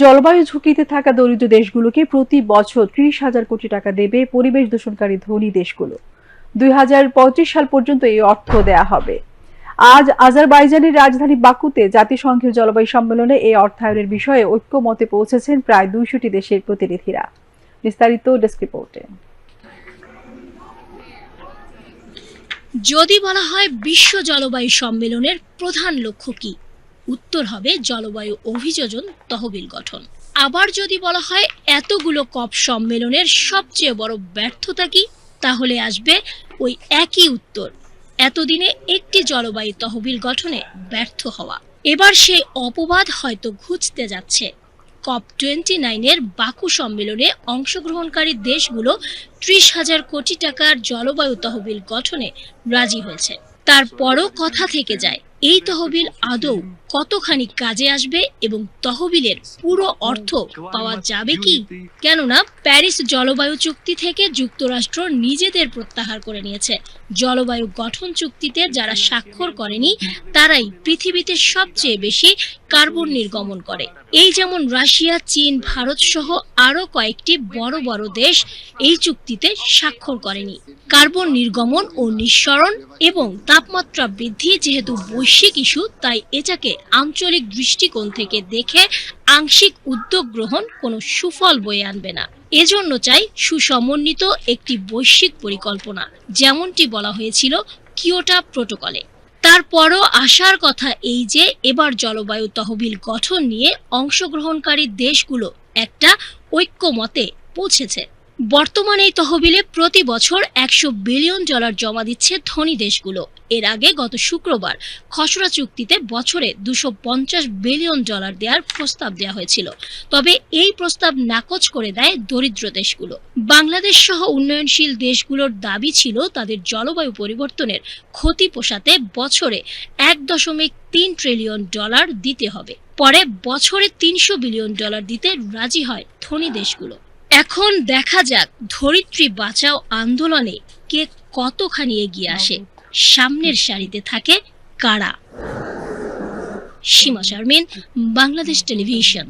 জলবায়ু ঝুঁকিতে থাকা দরিদ্র দেশগুলোকে প্রতি বছর ত্রিশ হাজার কোটি টাকা দেবে পরিবেশ দূষণকারী ধনী দেশগুলো। দুই হাজার পঁয়ত্রিশ সাল পর্যন্ত এই অর্থ দেয়া হবে। আজ আজারবাইজানের রাজধানী বাকুতে জাতিসংঘের জলবায়ু সম্মেলনে এই অর্থায়নের বিষয়ে ঐক্যমতে পৌঁছেছেন প্রায় দুইশোটি দেশের প্রতিনিধিরা। বিস্তারিত ডেস্ক রিপোর্টে। যদি বলা হয় বিশ্ব জলবায়ু সম্মেলনের প্রধান লক্ষ্য কি? উত্তর হবে জলবায়ু অভিযোজন তহবিল গঠন। আবার যদি বলা হয় এতগুলো কপ সম্মেলনের সবচেয়ে বড় ব্যর্থতা কি, তাহলে আসবে ওই একই উত্তর। এতদিনে একটি জলবায়ু তহবিল গঠনে ব্যর্থ হওয়া। এবার সেই অপবাদ হয়তো ঘুচতে যাচ্ছে। কপ টোয়েন্টি নাইনের বাকু সম্মেলনে অংশগ্রহণকারী দেশগুলো ত্রিশ হাজার কোটি টাকার জলবায়ু তহবিল গঠনে রাজি হয়েছে। তারপরও কথা থেকে যায় এই তহবিল আদৌ কতখানি কাজে আসবে এবং তহবিলের পুরো অর্থ পাওয়া যাবে কি? কেননা প্যারিস জলবায়ু চুক্তি থেকে যুক্তরাষ্ট্র নিজেদের প্রত্যাহার করে নিয়েছে। জলবায়ু গঠন চুক্তিতে যারা স্বাক্ষর করেনি, তারাই পৃথিবীতে সবচেয়ে বেশি কার্বন নির্গমন করে। এই যেমন রাশিয়া, চীন, ভারত সহ আরও কয়েকটি বড় বড় দেশ এই চুক্তিতে স্বাক্ষর করেনি। কার্বন নির্গমন ও নিঃসরণ এবং তাপমাত্রা বৃদ্ধি যেহেতু বৈশ্বিক ইস্যু, তাই এটাকে আঞ্চলিক দৃষ্টিকোণ থেকে দেখে আংশিক উদ্যোগ গ্রহণ কোনো সুফল বয়ে আনবে না। এজন্য চাই সুসমন্বিত একটি বৈশ্বিক পরিকল্পনা, যেমনটি বলা হয়েছিল কিয়োটা প্রোটোকলে। তারপরও আসার কথা এই যে, এবার জলবায়ু তহবিল গঠন নিয়ে অংশগ্রহণকারী দেশগুলো একটা ঐক্যমতে পৌঁছেছে। বর্তমানে এই তহবিলে প্রতি বছর একশো বিলিয়ন ডলার জমা দিচ্ছে ধনী দেশগুলো। এর আগে গত শুক্রবার খসড়া চুক্তিতে বছরে দুশো বিলিয়ন ডলার দেওয়ার প্রস্তাব দেওয়া হয়েছিল। তবে এই প্রস্তাব নাকচ করে দেয় দরিদ্র দেশগুলো। বাংলাদেশ সহ উন্নয়নশীল দেশগুলোর দাবি ছিল তাদের জলবায়ু পরিবর্তনের ক্ষতি পোষাতে বছরে এক দশমিক তিন ট্রিলিয়ন ডলার দিতে হবে। পরে বছরে তিনশো বিলিয়ন ডলার দিতে রাজি হয় ধনী দেশগুলো। এখন দেখা যাক ধরিত্রী বাঁচাও আন্দোলনে কে কতখানি এগিয়ে আসে। সামনের সারিতে থাকে কারা? সীমা শারমিন বাংলাদেশ টেলিভিশন।